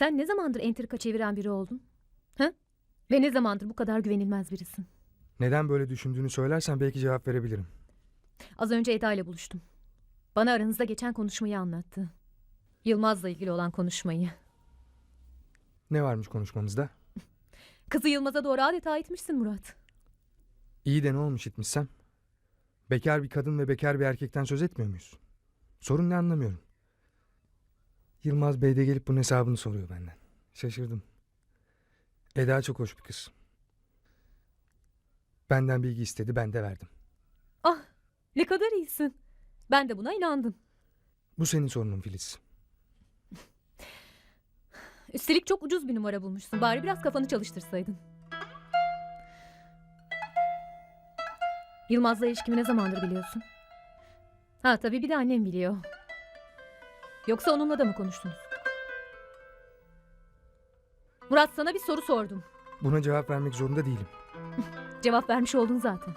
Sen ne zamandır entrika çeviren biri oldun? Ha? Ve ne zamandır bu kadar güvenilmez birisin? Neden böyle düşündüğünü söylersen belki cevap verebilirim. Az önce Eda ile buluştum. Bana aranızda geçen konuşmayı anlattı. Yılmaz'la ilgili olan konuşmayı. Ne varmış konuşmamızda? Kızı Yılmaz'a doğru adeta itmişsin Murat. İyi de ne olmuş itmişsem? Bekar bir kadın ve bekar bir erkekten söz etmiyor muyuz? Sorun ne anlamıyorum. Yılmaz Bey de gelip bunun hesabını soruyor benden. Şaşırdım. Eda çok hoş bir kız. Benden bilgi istedi ben de verdim. Ah ne kadar iyisin. Ben de buna inandım. Bu senin sorunun Filiz. Üstelik çok ucuz bir numara bulmuşsun. Bari biraz kafanı çalıştırsaydın. Yılmaz'la ilişkimi ne zamandır biliyorsun? Ha tabii bir de annem biliyor. Yoksa onunla da mı konuştunuz? Murat sana bir soru sordum. Buna cevap vermek zorunda değilim. Cevap vermiş oldun zaten.